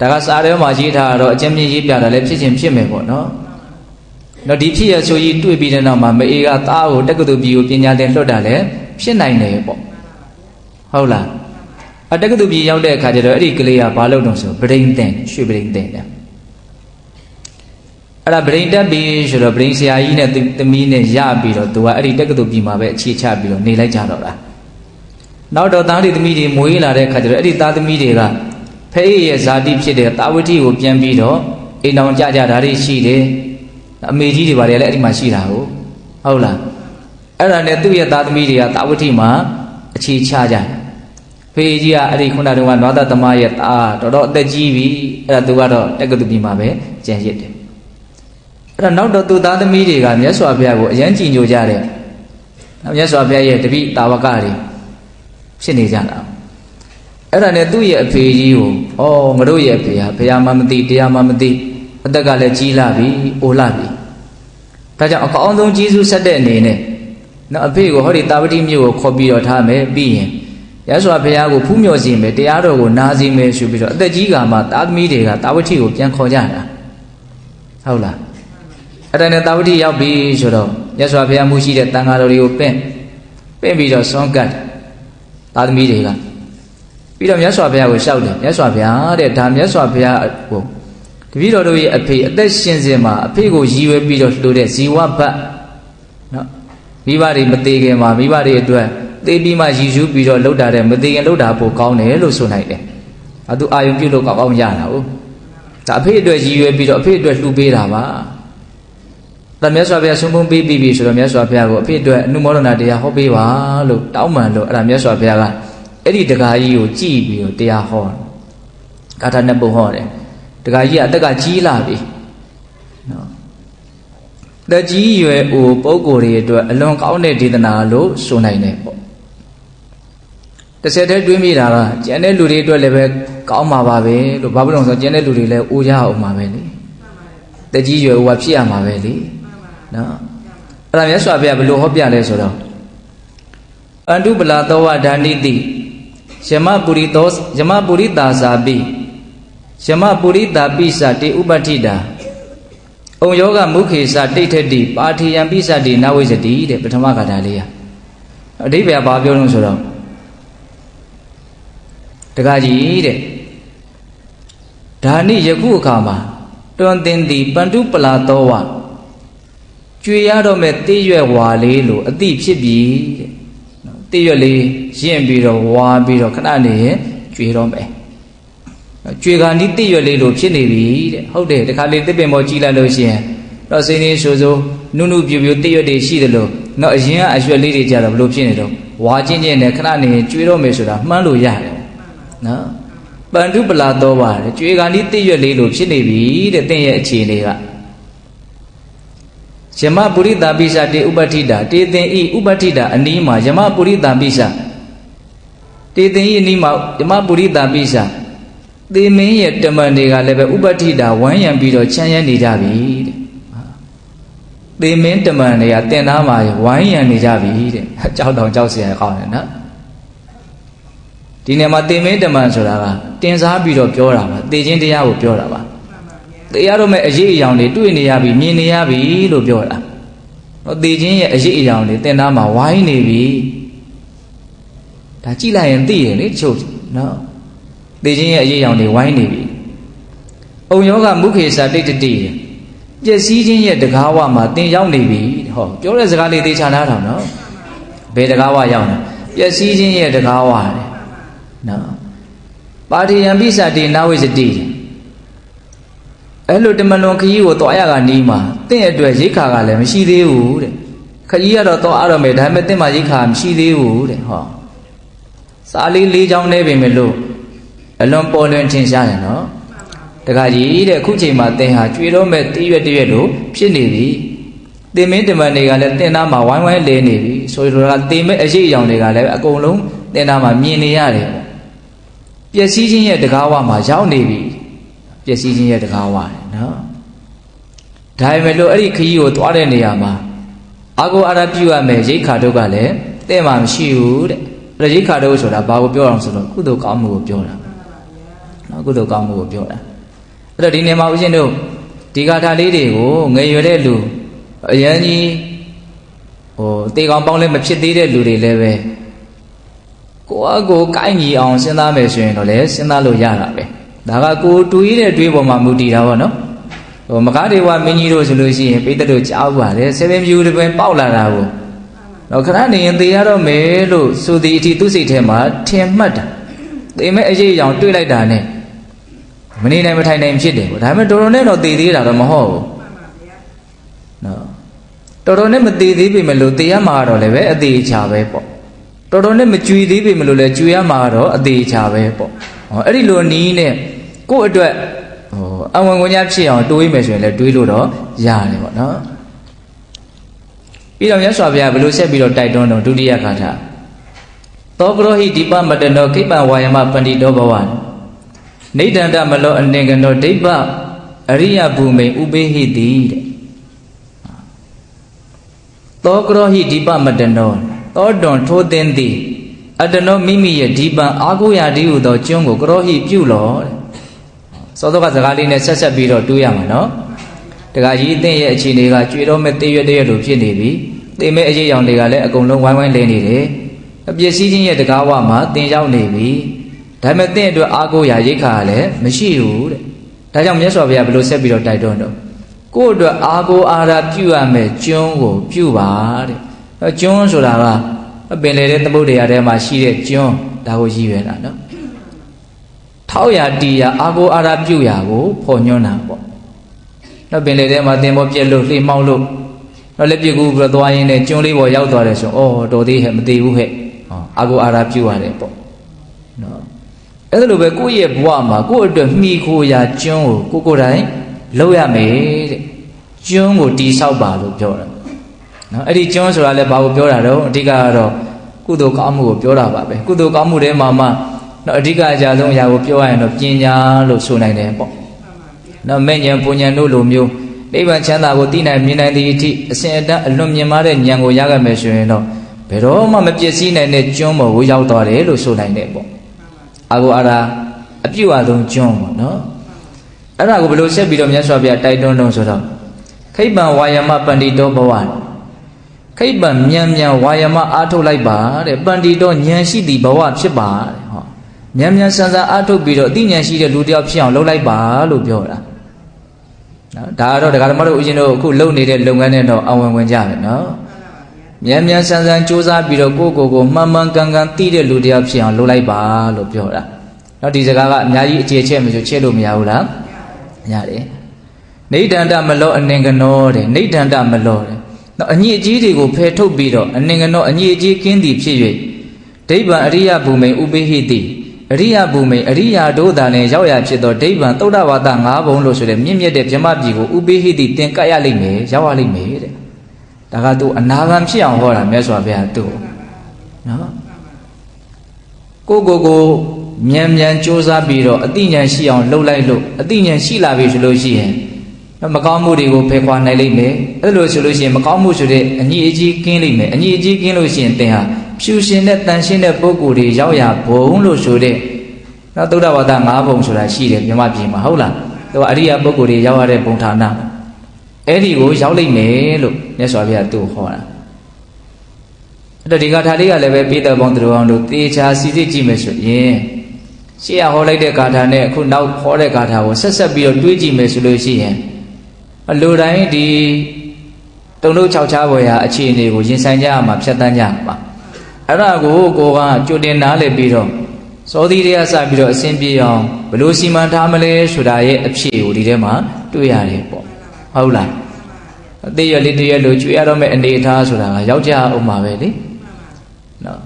ဒါကစားထဲမှာရေးထားတော့အကျဉ်းပြင်းရေးပြတာလည်းဖြစ်ချင်းဖြစ်မယ်ပေါ့နော်တော့ဒီဖြစ်ရဆိုကြီးတွေ့ပြီးတဲ့နောက်မှာမအေးကသားကိုတက္ကသိုလ်ပြည်ကိုပညာသင်လွှတ်တာလည်းဖြစ်နိုင်တယ်ပေါ့ဟုတ်လား အတက္ကသိုလ်ပြည်ရောက်တဲ့အခါကျတော့အဲ့ဒီကလေးကဘာလုပ်တော့ဆိုဗရိန်တင်ရွှေဗရိန်တင်တယ်အဲ့ဒါဗရိန်တက်ပြီးဆိုတော့ဗရိန်ဆရာကြီးနဲ့သမီးနဲ့ရပြီးတော့သူကအဲ့ဒီတက္ကသိုလ်ပြည်မှာပဲအခြေချပြီးတော့နေလိုက်ကြတော့တာနောက်တော့သားလေးသမီးတွေမွေးလာတဲ့အခါကျတော့အဲ့ဒီသားသမီးတွေကဖဲရဲ့ဇာတိဖြစ်တဲ့တာဝတိကိုပြန်ပြီးတော့အိမ်တော်ကြကြတာတွေရှိတယ်အမေကြီးတွေဘာတွေလည်းအဲ့ဒီမှာရှိတာဟုတ်ဟုတ်လားအဲ့ဒါနဲ့သူ့ရဲ့သားသမီးတွေကတာဝတိမှာအခြေချကြတယ် ဖေးကြီးကအဲ့ဒီခုနတုန်းကနွားသားသမားရဲ့သားတော်တော်အသက်ကြီးပြီအဲ့ဒါသူကတော့တက္ကသိုလ်ပြည်မှာပဲကျန်ရစ်တယ်အဲ့ဒါနောက်တော့သူသားသမီးတွေကမြတ်စွာဘုရားကိုအယံကြည်ညိုကြတယ်မြတ်စွာဘုရားရဲ့တပိတာဝကတွေဖြစ်နေကြတာအဲ့ဒါနဲ့သူ့ရဲ့အဖေကြီးကိုဩငါတို့ရဲ့အဖေဟာဘုရားမှမသိတရားမှမသိအသက်ကလည်းကြီးလာပြီအိုလာပြီဒါကြောင့်အကောင်းဆုံးကြီးစုဆက်တဲ့အနေနဲ့နော်အဖေကိုဟောဒီတာဝတိမြို့ကိုခေါ်ပြီးတော့ထားမယ်ပြီးရင် ရသော်ဘုရားကိုဖူးမြော်စီမယ်တရားတော်ကိုနာစီမယ်ဆိုပြီးတော့အသက်ကြီးကမှတာသမီတွေကတာဝတိကိုပြန်ခေါ်ကြတာဟုတ်လားအဲ့ဒါနဲ့တာဝတိရောက်ပြီဆိုတော့ရသော်ဘုရားမှုရှိတဲ့တန်ဃာတော်တွေကိုပင့်ပင့်ပြီးတော့ဆွမ်းကတ်တာသမီတွေကပြီးတော့မြတ်စွာဘုရားကိုလျှောက်တယ်မြတ်စွာဘုရားတဲ့ဒါမြတ်စွာဘုရားကိုတပည့်တော်တို့ရဲ့အဖေအသက်ရှင်စဉ်မှာအဖေကိုရည်ရွယ်ပြီးတော့လှူတဲ့ဇီဝဘတ်နော်မိဘတွေမသေးခင်မှာမိဘတွေအတွက် သေပြီးမှရည်ယူပြီးတော့လှုပ်တာတဲ့မသေးခင်လှုပ်တာပိုကောင်းတယ်လို့ဆိုနိုင်တယ်။အဲသူအာယုံပြုတ်လို့ကောင်းကောင်းရတာဟုတ်။ဒါအဖေအတွက်ရည်ရွယ်ပြီးတော့အဖေအတွက်လှူပေးတာပါ။ဒါမြတ်စွာဘုရားဆုံးဖုံးပေးပြီးပြီဆိုတော့မြတ်စွာဘုရားကိုအဖေအတွက်အနုမောဒနာတရားဟောပေးပါလို့တောင်းပန်လို့အဲ့ဒါမြတ်စွာဘုရားကအဲ့ဒီတကားကြီးကိုကြည်ပြီးတော့တရားဟောတယ်။ကာထာနှစ်ပုံဟောတယ်။တကားကြီးကအသက်ကကြီးလာပြီ။နော်။တကြီးရွယ်အိုပုဂ္ဂိုလ်တွေအတွက်အလွန်ကောင်းတဲ့ဒေသနာလို့ဆိုနိုင်တယ်ပေါ့ တစ်ဆက်တည်းတွေးမိတာကကျန်တဲ့လူတွေအတွက်လည်းပဲကောင်းမှာပါပဲလို့ဘာဖြစ်လို့ဆိုကျန်တဲ့လူတွေလည်းအိုးကြအောင်မှာပဲလေတကြီးရွယ်ဟိုကဖြစ်ရမှာပဲလေနော်အဲ့ဒါမြတ်စွာဘုရားဘယ်လိုဟောပြလဲဆိုတော့အန္တုပလာသောဝဒာနိတိယမပုရိသောယမပုရိတာစာပိယမပုရိတာပိစတေဥပဋ္ဌိတာဩယောဂမုခေစတိဋ္ဌတိပါထီယံပိစတိနဝိဇတိတဲ့ပထမကထာလေးอ่ะအဓိပ္ပာယ်ဘာပြောလို့ဆိုတော့ တကကြီးတဲ့ဒါနိယခုအခါမှာတွန်တင်သည်ပန္တုပလာသောဝကျွေရတော့မဲ့တိရွက်ဝါလေးလို့အတိဖြစ်ပြီတဲ့နော်တိရွက်လေးရင့်ပြီးတော့ဝါပြီးတော့ခဏနေရင်ကျွေတော့မယ်ကျွေကနီးတိရွက်လေးလို့ဖြစ်နေပြီတဲ့ဟုတ်တယ်တခါလေတစ်ပင်ပေါ်ကြည့်လိုက်လို့ရှိရင်တော့စိနေဆိုဆိုနုနုပြူပြူတိရွက်တွေရှိတယ်လို့နော်အရင်ကအရွက်လေးတွေကြတော့ဘလို့ဖြစ်နေတော့ဝဝါချင်းချင်းနဲ့ခဏနေကျွေးတော့မယ်ဆိုတာမှန်းလို့ရတယ် နော်ပန္တုပလာတော့ပါတယ်ကျွေကဏီတိရွက်လေးလိုဖြစ်နေပြီတဲ့တင့်ရဲ့အခြေအနေကယမပုရိတာပိစာတေဥပတိတာတေသင်ဤဥပတိတာအနီးမှာယမပုရိတာပိစာတေသင်ဤအနီးမှာယမပုရိတာပိစာသေမင်းရဲ့တမန်တွေကလည်းပဲဥပတိတာဝမ်းရံပြီးတော့ချမ်းရနေကြပြီတဲ့သေမင်းတမန်တွေကတင်သားမှာဝိုင်းရံနေကြပြီတဲ့ကြောက်တောင်ကြောက်စရာကောင်းတယ်နော် ဒီနေရာမှာသေမင်းတမန်ဆိုတာကတင်စားပြီးတော့ပြောတာပါသေခြင်းတရားကိုပြောတာပါသေရတော့မဲ့အရေးအယောင်တွေတွေ့နေရပြီမြင်နေရပြီလို့ပြောတာနော်သေခြင်းရဲ့အရေးအယောင်တွေတင်သားမှာဝိုင်းနေပြီဒါကြည့်လိုက်ရင်သိရင်လေချုပ်နော်သေခြင်းရဲ့အရေးအယောင်တွေဝိုင်းနေပြီအုံယောဂမုခေစာတိတ်တတိပျက်စီးခြင်းရဲ့တကားဝမှာတင်ရောက်နေပြီဟောပြောတဲ့စကားလေးသေချာနားထောင်နော်ဘယ်တကားဝရောက်နေပျက်စီးခြင်းရဲ့တကားဝတဲ့ နော်ပါတိယံပိစတိနာဝိစတိအဲ့လိုတမလွန်ခကြီးကိုသွားရကနီးမှာတင့်အတွက်ရိတ်ခါကလည်းမရှိသေးဘူးတဲ့ခကြီးကတော့သွားရတော့မယ်ဒါပေမဲ့တင့်မှာရိတ်ခါမရှိသေးဘူးတဲ့ဟောစာလေးလေးချောင်းနေပြီမလို့အလွန်ပေါ်လွင်ထင်ရှားတယ်နော်တခါကြီးတဲ့အခုချိန်မှာသင်ဟာကြွေတော့မဲ့တရွက်တရွက်လို့ဖြစ်နေပြီသင်မင်းတမန်တွေကလည်းသင်သားမှာဝိုင်းဝိုင်းလဲနေပြီဆိုလိုတာသင်မဲ့အရေးအယောင်တွေကလည်းအကုန်လုံးသင်သားမှာမြင်နေရတယ် ပေါ့ပျက်စီးခြင်းရဲ့တကားဝမှာရောက်နေပြီပျက်စီးခြင်းရဲ့တကားဝတယ်နော်ဒါပေမဲ့လို့အဲ့ဒီခကြီးကိုသွားတဲ့နေရာမှာအာကိုအာရပြုရမယ်ရိတ်ခါတို့ကလည်းတဲ့မှာမရှိဘူးတဲ့အဲ့ဒါရိတ်ခါတို့ဆိုတာဘာကိုပြောအောင်ဆိုတော့ကုသိုလ်ကောင်းမှုကိုပြောတာနော်ကုသိုလ်ကောင်းမှုကိုပြောတာအဲ့တော့ဒီနေရာမှာဦးဇင်းတို့ဒီဂါထာလေးတွေကိုငယ်ရွယ်တဲ့လူအရန်ကြီးဟိုတေကောင်ပေါင်းလည်းမဖြစ်သေးတဲ့လူတွေလည်းပဲ ကိုယ့်အကိုကိုက်ညီအောင်စဉ်းစားမယ်ဆိုရင်တော့လည်းစဉ်းစားလို့ရတာပဲဒါကကိုတူကြီးတဲ့တွေးပေါ်မှာမူတည်တာပေါ့နော်ဟိုမကားဒေဝမင်းကြီးတို့ဆိုလို့ရှိရင်ပိဋကတို့ကြားပါတယ်ဆေဗင်ဖြူတွေပင်ပေါက်လာတာကိုတော့ခဏနေရင်သေရတော့မယ်လို့ဆိုသည်အထိသူ့စိတ်ထဲမှာထင်မှတ်တာသေမဲ့အရေးအကြောင်တွေးလိုက်တာနဲ့မနေနိုင်မထိုင်နိုင်ဖြစ်တယ်ပေါ့ဒါပေမဲ့တော်တော်နဲ့တော့သေသေးတာတော့မဟုတ်ဘူးနော်တော်တော်နဲ့မသေးသေးပေမဲ့လို့သေရမှာတော့လည်းပဲအသေးချာပဲပေါ့ တော်တော်နဲ့မကြွေသေးပေမဲ့လို့လည်းကြွေရမှာတော့အသေးချာပဲပေါ့ဟောအဲ့ဒီလိုနီးနဲ့ကို့အတွက်ဟိုအဝင်ဝင်ညာဖြစ်အောင်တွေးမယ်ဆိုရင်လည်းတွေးလို့တော့ရတယ်ပေါ့နော်ပြီးတော့မြတ်စွာဘုရားဘယ်လိုဆက်ပြီးတော့တိုက်တွန်းတော့ဒုတိယခါထာသောကရောဟိဒီပမတနောကိပ္ပဝါယမပန္တိတောဘဝနေတန္တမလောအနေကနောဒိဗ္ဗအရိယဘူမိန်ဥပေဟိတိတဲ့သောကရောဟိဒီပမတနော သောတွန်ထိုးသင်းသည်အတနောမိမိရဲ့ဒီပံအာကိုရာဒီဟုသောကျွန်းကိုကရောဟိပြုလောတဲ့စောစောကစကားလေးနဲ့ဆက်ဆက်ပြီးတော့တွေးရမှာနော်တခါကြီးအသင်ရဲ့အခြေအနေကကြွေတော့မဲ့တည့်ရွက်တည့်ရွက်လို့ဖြစ်နေပြီသိမဲ့အရေးရောင်တွေကလည်းအကုန်လုံးဝိုင်းဝိုင်းလဲနေတယ်အပျက်စီးခြင်းရဲ့တကားဝမှာသင်ရောက်နေပြီဒါပေမဲ့သင်အတွက်အာကိုရာရိတ်ခါကလည်းမရှိဘူးတဲ့ဒါကြောင့်မြတ်စွာဘုရားဘယ်လိုဆက်ပြီးတော့တိုက်တွန်းတော့ကိုယ့်အတွက်အာကိုအာရာပြုရမယ်ကျွန်းကိုပြုပါတဲ့အဲ ကျွန်းဆိုတာကပင်လေတဲ့သမုဒ္ဒရာထဲမှာရှိတဲ့ကျွန်းဒါကိုရည်ရွယ်တာနော်ထောက်ရတီရအာကိုအာရာပြုရာကိုဖော်ညွှန်းတာပေါ့နော်ပင်လေထဲမှာတင်ပေါ်ပြက်လို့လှေမှောက်လို့တော့လက်ပြကူပြီးတော့သွားရင်းနဲ့ကျွန်းလေးပေါ်ရောက်သွားတယ်ဆိုအော်တော်သေးဟဲ့မသေးဘူးဟဲ့ဟောအာကိုအာရာပြုရတယ်ပေါ့နော်အဲ့လိုပဲကိုယ့်ရဲ့ဘဝမှာကိုယ့်အတွက်မှီခိုရာကျွန်းကိုကိုကိုယ်တိုင်လုပ်ရမယ်တဲ့ကျွန်းကိုတီဆောက်ပါလို့ပြောတာ နော်အဲ့ဒီကျွန်းဆိုတာလည်းဘာကိုပြောတာတော့အဓိကကတော့ကုသိုလ်ကောင်းမှုကိုပြောတာပါပဲကုသိုလ်ကောင်းမှုထဲမှာမှနော်အဓိကအကြဆုံးအရာကိုပြောရရင်တော့ပညာလို့ဆိုနိုင်တယ်ပေါ့နော်မဲ့ဉဏ်ပူဉဏ်တို့လိုမျိုးနိဗ္ဗာန်ချမ်းသာကိုသိနိုင်မြင်နိုင်သည့်အထိအစဉ်အတန်းအလွန်မြင်မာတဲ့ဉာဏ်ကိုရခဲ့မယ်ဆိုရင်တော့ဘယ်တော့မှမပြည့်စည်နိုင်တဲ့ကျွန်းပေါ်ကိုရောက်သွားတယ်လို့ဆိုနိုင်တယ်ပေါ့အာကိုအာရာအပြုတ်အဆုံးကျွန်းပေါ့နော်အဲ့ဒါကိုဘယ်လိုဆက်ပြီးတော့မြတ်စွာဘုရားတိုက်တွန်းတော့ဆိုတော့ခိဗ္ဗံဝါယမပန္တိတောဘဝ ခိဗ္ဗံမြန်မြန်ဝါယမအားထုတ်လိုက်ပါတဲ့ပန္တိတောဉာဏ်ရှိသည့်ဘဝဖြစ်ပါတဲ့ဟောမြန်မြန်ဆန်ဆန်အားထုတ်ပြီးတော့အသိဉာဏ်ရှိတဲ့လူတစ်ယောက်ဖြစ်အောင်လုပ်လိုက်ပါလို့ပြောတာနော်ဒါကတော့ဒကာဓမ္မတို့ဦးဇင်းတို့အခုလုပ်နေတဲ့လုပ်ငန်းနဲ့တော့အဝင်ဝင်ကြမယ်နော်မြန်မြန်ဆန်ဆန်စူးစမ်းပြီးတော့ကိုယ့်ကိုယ်ကိုမှန်မှန်ကန်ကန်သိတဲ့လူတစ်ယောက်ဖြစ်အောင်လုပ်လိုက်ပါလို့ပြောတာနော်ဒီစကားကအများကြီးအခြေချက်မဆိုချက်လို့မရဘူးလားရတယ်နေဒန္တမလောအနေကနောတဲ့နေဒန္တမလောတဲ့ နော်အညစ်အကြေးတွေကိုဖယ်ထုတ်ပြီးတော့အနေကနောအညစ်အကြေးကင်းသည်ဖြစ်၍ဒိဗ္ဗံအရိယဘူမိန်ဥပိဟိတိအရိယဘူမိန်အရိယာတို့သာလည်းရောက်ရဖြစ်သောဒိဗ္ဗံသုဒ္ဓဝါဒ၅ဘုံလို့ဆိုတဲ့မြင့်မြတ်တဲ့ဗြဟ္မပြည်ကိုဥပိဟိတိသင်ကပ်ရလိမ့်မယ်ရောက်ရလိမ့်မယ်တဲ့ဒါကသူအနာဂံဖြစ်အောင်ဟောတာမြတ်စွာဘုရားသူ့နော်ကိုကိုကိုမြန်မြန်စ조사ပြီးတော့အတိညာဏ်ရှိအောင်လှုပ်လိုက်လို့အတိညာဏ်ရှိလာပြီဆိုလို့ရှိရင် မကောင်းမှုတွေကိုဖယ်ခွာနိုင်လိမ့်မယ်အဲ့လိုဆိုလို့ရှိရင်မကောင်းမှုဆိုတဲ့အညီအကြီးကင်းလိမ့်မယ်အညီအကြီးကင်းလို့ရှိရင်သင်ဟာဖြူရှင်တဲ့တန်ရှင်းတဲ့ပုံကိုယ်တွေရောက်ရဘုံလို့ဆိုတဲ့နော်သုဒ္ဓဝါဒ၅ဘုံဆိုတာရှိတယ်မြမပြည်မှာဟုတ်လားသူကအရိယာပုံကိုယ်တွေရောက်ရတဲ့ဘုံဌာနအဲ့ဒီကိုရောက်လိမ့်မယ်လို့မြတ်စွာဘုရားသူ့ဟောတာအဲ့တော့ဒီကထာလေးကလည်းပဲပြည်တော်ပေါင်းသူတော်အောင်တို့တေချာစီစစ်ကြည့်မယ်ဆိုရင်ရှေ့ကဟောလိုက်တဲ့ဂါထာနဲ့အခုနောက်ဟောတဲ့ဂါထာကိုဆက်ဆက်ပြီးတော့တွေးကြည့်မယ်ဆိုလို့ရှိရင် အလိုတိုင်းဒီတုံလို့ခြောက်ချပေါ်ရာအခြေအနေကိုရင်ဆိုင်ကြရမှာဖြတ်တန်းကြရမှာအဲ့ဒါကိုကိုကကြိုတင်နားလည်ပြီးတော့စောသီတွေကစပြီးတော့အစဉ်ပြေအောင်ဘလို့စီမံထားမလဲဆိုတာရဲ့အဖြေကိုဒီထဲမှာတွေ့ရတယ်ပေါ့ဟုတ်လားအသေးရလေးတည်းရလို့ကျွေးရတော့မဲ့အနေအထားဆိုတာကယောက်ျားဥမာပဲလေနော်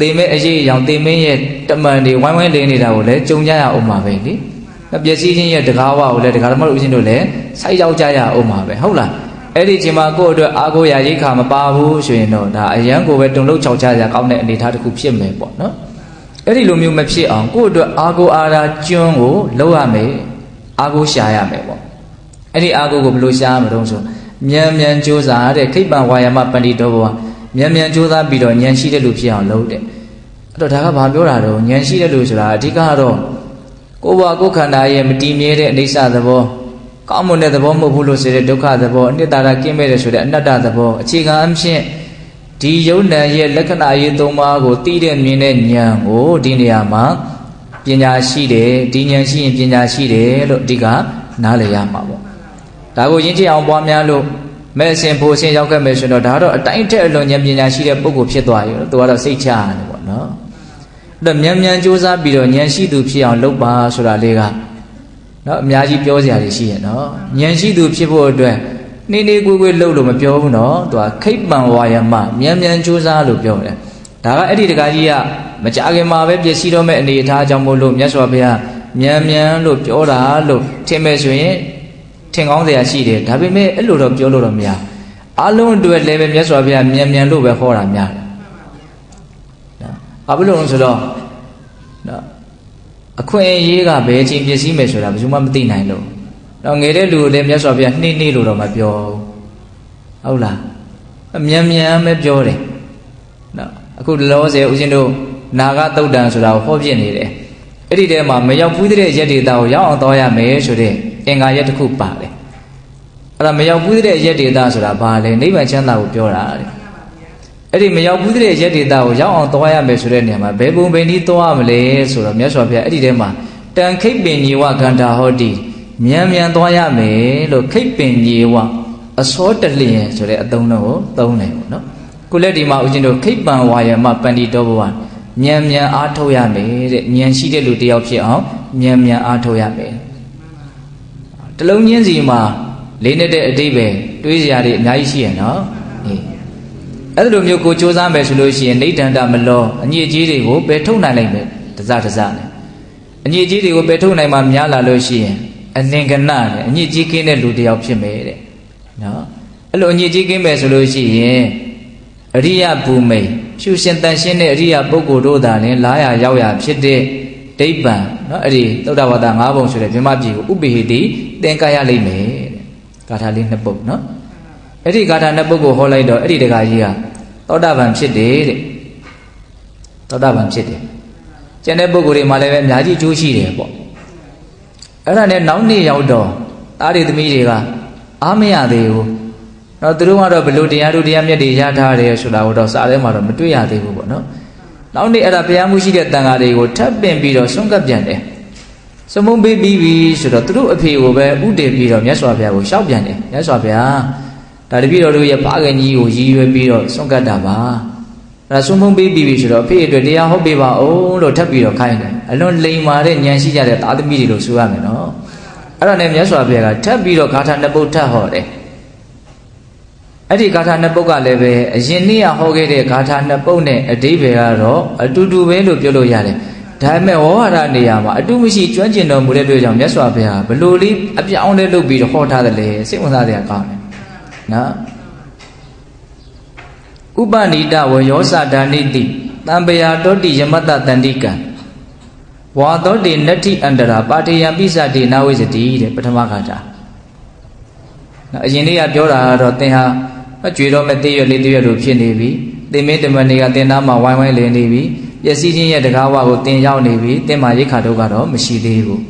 သေမဲ့အရေးအယောင်သေမင်းရဲ့တမန်တွေဝိုင်းဝိုင်းလင်းနေတာကိုလည်းကြုံကြရအောင်ပါပဲလေ။ ပျက်စီးခြင်းရဲ့တကားဝကိုလည်းတကားဓမ္မတို့ဦးဇင်းတို့လည်းဆိုက်ရောက်ကြရအောင်ပါပဲဟုတ်လား။အဲ့ဒီချိန်မှာကိုယ့်အတွက်အာကိုရာရိခါမပါဘူးဆိုရင်တော့ဒါအရန်ကိုပဲတုံလုံးချောက်ချရကောင်းတဲ့အနေအထားတစ်ခုဖြစ်မယ်ပေါ့နော်။အဲ့ဒီလိုမျိုးမဖြစ်အောင်ကိုယ့်အတွက်အာကိုအာရာကျွန်းကိုလောက်ရမယ်။အာကိုရှာရမယ်ပေါ့။အဲ့ဒီအာကိုကိုဘယ်လိုရှာရမလို့ဆိုမြန်မြန်ကြိုးစားတဲ့ခိပ္ပံဝါယမပန္တိတော်ဘဝမြန်မြန်ကြိုးစားပြီးတော့ဉာဏ်ရှိတဲ့လူဖြစ်အောင်လုပ်တဲ့အဲ့တော့ဒါကဘာပြောတာတော့ဉာဏ်ရှိတဲ့လူဆိုတာအဓိကတော့ ကိုယ်ဘဝကိုယ်ခန္ဓာရဲ့မတည်မြဲတဲ့အိဋ္ဌသဘောကောင်းမွန်တဲ့သဘောမဟုတ်ဘူးလို့ဆိုတဲ့ဒုက္ခသဘောအနှစ်သာရကင်းမဲ့တယ်ဆိုတဲ့အနတ္တသဘောအခြေခံအဖြစ်ဒီယုံ nant ရဲ့လက္ခဏာရေးသုံးပါးကိုသိတဲ့မြင်တဲ့ဉာဏ်ကိုဒီနေရာမှာပညာရှိတယ်ဒီဉာဏ်ရှိရင်ပညာရှိတယ်လို့အဓိကနားလည်ရမှာပေါ့ဒါကိုရင်းချအောင်ပွားများလို့မဲ့အစဉ်ဖို့အစဉ်ရောက်ခဲ့မယ်ဆိုတော့ဒါကတော့အတိုင်းထက်အလွန်ဉာဏ်ပညာရှိတဲ့ပုဂ္ဂိုလ်ဖြစ်သွားရောသူကတော့စိတ်ချရတယ်ပေါ့နော်အဲ့ တော့မြန်မြန်ကြိုးစားပြီးတော့ဉာဏ်ရှိသူဖြစ်အောင်လုပ်ပါဆိုတာလေးကနော်အများကြီးပြောစရာတွေရှိရဲ့နော်ဉာဏ်ရှိသူဖြစ်ဖို့အတွက်နေနေကိုယ်ကိုယ်လှုပ်လို့မပြောဘူးနော်သူကခိတ်ပံဝါယမမြန်မြန်ကြိုးစားလို့ပြောတယ်ဒါကအဲ့ဒီတကားကြီးကမကြခင်မှာပဲပြည့်စည်တော့မဲ့အနေအထားကြောင့်မို့လို့မြတ်စွာဘုရားမြန်မြန်လို့ပြောတာလို့ထင်မဲ့ဆိုရင်ထင်ကောင်းစရာရှိတယ်ဒါပေမဲ့အဲ့လိုတော့ပြောလို့တော့မရအလုံးအတွက်လည်းပဲမြတ်စွာဘုရားမြန်မြန်လို့ပဲဟောတာများတယ်နော် ဘာဖြစ်လို့လဲဆိုတော့နော်အခွင့်အရေးကဘယ်အချိန်ပြည့်စည်မယ်ဆိုတာဘယ်သူမှမသိနိုင်လို့တော့ငယ်တဲ့လူကိုလည်းမြတ်စွာဘုရားနှိမ့်နှိမ့်လို့တော့မပြောဟုတ်လားအမြန်မြန်ပဲပြောတယ်နော်အခုလောဆယ်ဦးဇင်းတို့နာဂတုတ်တန်ဆိုတာကိုဟောပြနေတယ်အဲ့ဒီထဲမှာမရောက်ဘူးတဲ့ရက်ဒေတာကိုရောက်အောင်သွားရမယ်ဆိုတဲ့အင်္ဂါရက်တစ်ခုပါတယ်အဲ့ဒါမရောက်ဘူးတဲ့ရက်ဒေတာဆိုတာဘာလဲနိဗ္ဗာန်ချမ်းသာကိုပြောတာတဲ့ အဲ့ဒီမရောက်ဘူးတဲ့ရက်ဒေတာကိုရောက်အောင်သွားရမယ်ဆိုတဲ့နေရာမှာဘယ်ပုံဘယ်နည်းသွားရမလဲဆိုတော့မြတ်စွာဘုရားအဲ့ဒီထဲမှာတန်ခိတ်ပင်ညီဝကန္တာဟောတိမြန်မြန်သွားရမယ်လို့ခိတ်ပင်ညီဝအစောတလျင်ဆိုတဲ့အသုံးတော့ကိုသုံးတယ်ပေါ့နော်ခုလက်ဒီမှာဦးဇင်းတို့ခိတ်ပံဝါယမပန္တိတော်ဘဝမြန်မြန်အားထုတ်ရမယ်တဲ့ဉာဏ်ရှိတဲ့လူတယောက်ဖြစ်အောင်မြန်မြန်အားထုတ်ရမယ်တလုံးချင်းစီမှာလေးနဲ့တဲ့အတိတ်ပဲတွေးစရာတွေအများကြီးရှိရနော်အေး အဲ့လိုမျိုးကိုစူးစမ်းမယ်ဆိုလို့ရှိရင်နေဒန္တာမလောအညစ်အကြေးတွေကိုပယ်ထုတ်နိုင်လိမ့်မယ်တစတစနဲ့အညစ်အကြေးတွေကိုပယ်ထုတ်နိုင်မှများလာလို့ရှိရင်အလင်္ကနနဲ့အညစ်အကြေးကင်းတဲ့လူတစ်ယောက်ဖြစ်မယ်တဲ့နော်အဲ့လိုအညစ်အကြေးကင်းမယ်ဆိုလို့ရှိရင်အရိယဘူမိန်ဖြူရှင်တန်ရှင်းတဲ့အရိယပုဂ္ဂိုလ်တို့သာလင်လာရရောက်ရဖြစ်တဲ့ဒိဗ္ဗံနော်အဲ့ဒီသုဒ္ဓဝါဒ၅ပုံဆိုတဲ့မြမပြည်ကိုဥပိဟိတိသင်္ကာရလိမ့်မယ်တဲ့ဂါထာလေးနှစ်ပုဒ်နော် အဲ့ဒီဂါထာနှစ်ပုဒ်ကိုဟောလိုက်တော့အဲ့ဒီတခါကြီးကသောတာပန်ဖြစ်တယ်တဲ့သောတာပန်ဖြစ်တယ်ကျန်တဲ့ပုဂ္ဂိုလ်တွေမှာလည်းပဲအများကြီးအကျိုးရှိတယ်ပေါ့အဲ့ဒါနဲ့နောက်နေ့ရောက်တော့သားတွေသမီးတွေကအားမရသေးဘူးတော့သူတို့ကတော့ဘလို့တရားတို့တရားမြတ်တွေရထားတယ်ဆိုတာကိုတော့စာထဲမှာတော့မတွေ့ရသေးဘူးပေါ့နော်နောက်နေ့အဲ့ဒါဘုရားမှုရှိတဲ့တန်ဃာတွေကိုထပ်ပင်ပြီးတော့ဆုံးကပ်ပြန်တယ်စမုံပေးပြီးပြီဆိုတော့သူတို့အဖေကိုပဲဥတည်ပြီးတော့မြတ်စွာဘုရားကိုရှောက်ပြန်တယ်မြတ်စွာဘုရား ဒါတပည့်တော်တို့ရဲ့ပါခင်ကြီးကိုရည်ရွယ်ပြီးတော့ဆုံးကပ်တာပါအဲ့ဒါဆုံးမုံပေးပြီးပြီဆိုတော့အဖေအတွက်တရားဟောပေးပါဦးလို့ထပ်ပြီးတော့ခိုင်းတယ်အလွန်လိမ်မာတဲ့ဉာဏ်ရှိကြတဲ့သားသမီးတွေလို့ဆိုရမယ်နော်အဲ့ဒါနဲ့မြတ်စွာဘုရားကထပ်ပြီးတော့ဂါထာနှစ်ပုဒ်ထပ်ဟောတယ်အဲ့ဒီဂါထာနှစ်ပုဒ်ကလည်းပဲအရင်နေ့ကဟောခဲ့တဲ့ဂါထာနှစ်ပုဒ်နဲ့အတိဘယ်ကတော့အတူတူပဲလို့ပြောလို့ရတယ်ဒါပေမဲ့ဝဟရနေရာမှာအတူမရှိကျွမ်းကျင်တော်မူတဲ့အတွက်ကြောင့်မြတ်စွာဘုရားဘလို့လေးအပြောင်းလဲလုပ်ပြီးတော့ဟောထားတယ်လေစိတ်ဝင်စားစရာကောင်းတယ် နော်ဥပနိတဝယောစဒာနိတိတံပယာတောတိယမတ္တတန္တိကံဝါသောတိနတ္ထိအန္တရာပါတိယံပိစတိနာဝိစတိတဲ့ပထမဂါထာနော်အရင်လေးကပြောတာကတော့သင်ဟာအကျွေတော့မဲ့တေးရွက်လေးတေးရွက်လိုဖြစ်နေပြီသင်မင်းတမန်တွေကသင်သားမှာဝိုင်းဝိုင်းလည်နေပြီပျက်စီးခြင်းရဲ့တကားဝကိုသင်ရောက်နေပြီသင်မှာရိခါတို့ကတော့မရှိသေးဘူး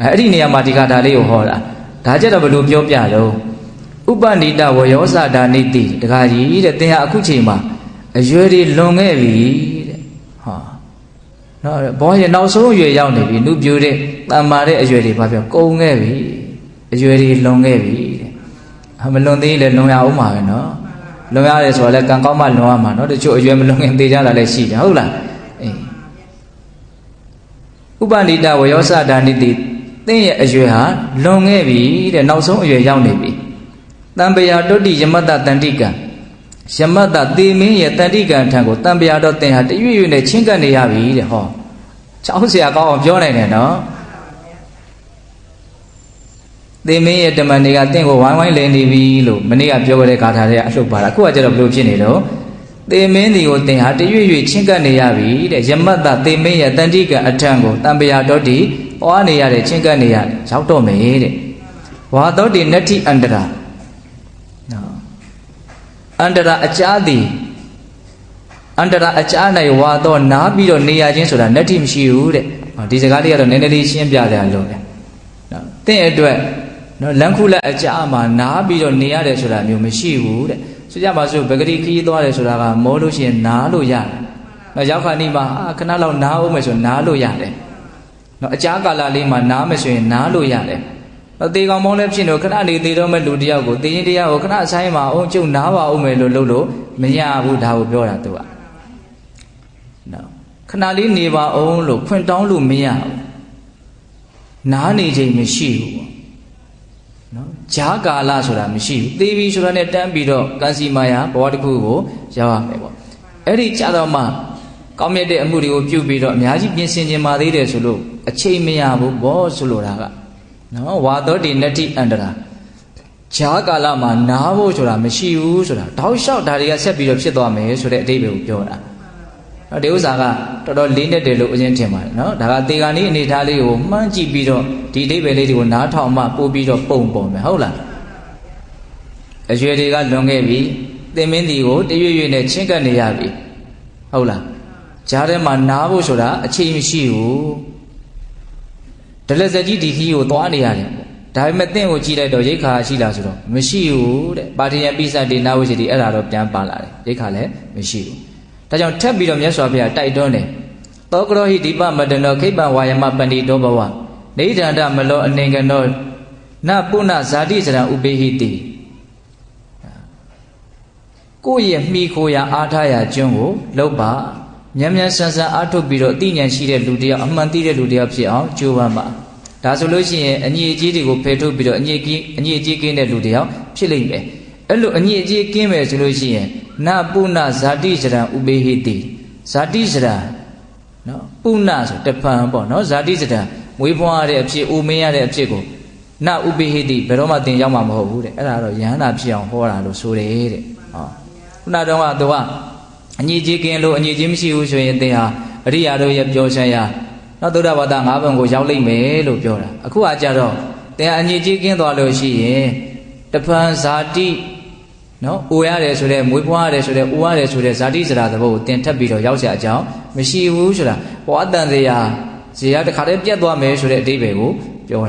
အဲအဲ့ဒီနေရာမှာဒီကထာလေးကိုဟောတာဒါကြတော့ဘယ်လိုပြောပြတော့ ဥပဏိတဝယောစဒာနိတိတကားကြီးတဲ့သင်ဟာအခုချိန်မှာအရွယ်တွေလွန်ခဲ့ပြီတဲ့ဟာနော်ဘောရဲ့နောက်ဆုံးအရွယ်ရောက်နေပြီနုပြိုတဲ့တန်မာတဲ့အရွယ်တွေဘာပြောကုန်ခဲ့ပြီအရွယ်တွေလွန်ခဲ့ပြီတဲ့မလွန်သေးရင်လည်းလွန်ရအောင်ပါပဲနော်လွန်ရတယ်ဆိုတော့လည်းကံကောင်းမှလွန်ရမှာနော်တချို့အရွယ်မလွန်ခင်သေကြတာလည်းရှိတယ်ဟုတ်လားအေးဥပဏိတဝယောစဒာနိတိသင်ရဲ့အရွယ်ဟာလွန်ခဲ့ပြီတဲ့နောက်ဆုံးအရွယ်ရောက်နေပြီ တံပယာတုတ္တိယမတ္တတန္တိကံယမတ္တသေမင်းရဲ့တန္တိကံထံကိုတံပယာတော့သင်ဟာတရွေ့ရွေ့နဲ့ချင်းကပ်နေရပြီတဲ့ဟောချောင်းဆရာကောင်းအောင်ပြောနိုင်တယ်နော်သေမင်းရဲ့တမန်တွေကတင့်ကိုဝိုင်းဝိုင်းလည်နေပြီလို့မနေ့ကပြောခဲ့တဲ့ဂါထာတွေကအလှုပ်ပါတာအခုကကျတော့ဘယ်လိုဖြစ်နေတော့သေမင်းဒီကိုသင်ဟာတရွေ့ရွေ့ချင်းကပ်နေရပြီတဲ့ယမတ္တသေမင်းရဲ့တန်တိကံအထံကိုတံပယာတော့တိဟောနေရတယ်ချင်းကပ်နေရတယ်ရောက်တော့မယ်တဲ့ဝါတော့တိနတ္ထိအန္တရာနော် အန္တရာအကြာသည်အန္တရာအကြာ၌ဝါတော့နားပြီးတော့နေရခြင်းဆိုတာနတ္ထိမရှိဘူးတဲ့ဒီစကားလေးကတော့နည်းနည်းလေးရှင်းပြကြရလို့လေနော်တင့်အတွက်နော်လန်ခုလက်အကြာမှာနားပြီးတော့နေရတယ်ဆိုတာမျိုးမရှိဘူးတဲ့ဆိုကြပါစို့ဗဂတိခီးသွားတယ်ဆိုတာကမောလို့ရှိရင်နားလို့ရတယ်နော်ရောက်ခါနီးမှာအာခဏလောက်နားအောင်မယ်ဆိုနားလို့ရတယ်နော်အကြာကာလလေးမှာနားမယ်ဆိုရင်နားလို့ရတယ် တော့တေကောင်မောင်းလည်းဖြစ်နေခဏနေသေးတော့မဲ့လူတယောက်ကိုတေရင်တရားကိုခဏဆိုင်မှာအောင်ကျုပ်နားပါအောင်မယ်လို့လုပ်လို့မရဘူးဒါကိုပြောတာသူကနော်ခဏလေးနေပါအောင်လို့ခွင့်တောင်းလို့မရဘူးနားနေချိန်မရှိဘူးနော်ဂျားကာလဆိုတာမရှိဘူးသေပြီဆိုတာနဲ့တန်းပြီးတော့ကံစီမာယာဘဝတစ်ခုကိုရောက်ရမယ်ပေါ့အဲ့ဒီကြတော့မှကောင်းမြတ်တဲ့အမှုတွေကိုပြုပြီးတော့အများကြီးပြင်ဆင်ခြင်းပါသေးတယ်ဆိုလို့အချိန်မရဘူးဘောဆိုလိုတာက နော်ဝါသောတိနတ္တိအန္တရာဂျားကာလမှာနားဖို့ဆိုတာမရှိဘူးဆိုတာတောက်လျှောက်ဒါတွေကဆက်ပြီးတော့ဖြစ်သွားမယ်ဆိုတဲ့အတိတ်ပဲကိုပြောတာနော်ဒီဥစ္စာကတော်တော်လေးနဲ့တယ်လို့အရင်ထင်ပါတယ်နော်ဒါကတေဂာနီအနေထားလေးကိုမှန်းကြည့်ပြီးတော့ဒီအတိတ်ပဲလေးတွေကိုနားထောင်မှပို့ပြီးတော့ပုံပေါ်မယ်ဟုတ်လားအရွယ်တွေကလွန်ခဲ့ပြီသင်မင်းဒီကိုတရွေ့ရွေ့နဲ့ချင်းကပ်နေရပြီဟုတ်လားဂျားထဲမှာနားဖို့ဆိုတာအချိန်မရှိဘူး ဒလက်စကြီးဒီခီးကိုသွားနေရတယ်ဒါပေမဲ့တင့်ကိုကြည့်လိုက်တော့ရိတ်ခါရှိလားဆိုတော့မရှိဘူးတဲ့ပါတိယပိစတိနာဝိစီတိအဲ့ဒါတော့ပြန်ပါလာတယ်ရိတ်ခါလည်းမရှိဘူးဒါကြောင့်ထပ်ပြီးတော့မြတ်စွာဘုရားတိုက်တွန်းတယ်သောကရောဟိဒီပမတနောခိပ္ပဝါယမပန္တိတောဘဝနေဒန္တမလောအနေကနောနပုဏ္ဏဇာတိစရံဥပေဟိတိကိုယ့်ရဲ့မိခိုရာအားထားရာကျွန်းကိုလောက်ပါမြန်မြန်ဆန်ဆန်အားထုတ်ပြီးတော့အသိဉာဏ်ရှိတဲ့လူတယောက်အမှန်သိတဲ့လူတယောက်ဖြစ်အောင်ကြိုးပမ်းပါ ဒါဆိုလို့ရှိရင်အညီအကျေးတွေကိုဖယ်ထုတ်ပြီးတော့အညီကြီးအညီအကျေးကင်းတဲ့လူတယောက်ဖြစ်လိမ့်မယ်အဲ့လိုအညီအကျေးကင်းမယ်ဆိုလို့ရှိရင်နပုဏ္ဏဇာတိစရံဥပေဟိတိဇာတိစရံနော်ပုဏ္ဏဆိုတပံပေါ့နော်ဇာတိစရံမွေးဖွားရတဲ့အဖြစ်အိုမင်းရတဲ့အဖြစ်ကိုနဥပေဟိတိဘယ်တော့မှသင်ရောက်မှာမဟုတ်ဘူးတဲ့အဲ့ဒါတော့ယဟန္တာဖြစ်အောင်ဟောတာလို့ဆိုတယ်တဲ့ဟောခုနတော့ကသူကအညီကြီးကင်းလို့အညီကြီးမရှိဘူးဆိုရင်သင်ဟာအရိယာတို့ရဲ့ပြောချင်ရာ နောက်သုဒ္ဓဘာသာ၅ဘုံကိုရောက်လိမ့်မယ်လို့ပြောတာအခုကကြတော့သင်အညီကြီးကင်းသွားလို့ရှိရင်တပံဇာတိနော်အိုရတယ်ဆိုတဲ့မွေးဖွားရတယ်ဆိုတဲ့အိုရတယ်ဆိုတဲ့ဇာတိစရာသဘောကိုသင်ထပ်ပြီးတော့ရောက်เสียအကြောင်းမရှိဘူးဆိုတာဘဝတန်စရာဇေယတခါတည်းပြတ်သွားမယ်ဆိုတဲ့အတိပ္ပယ်ကို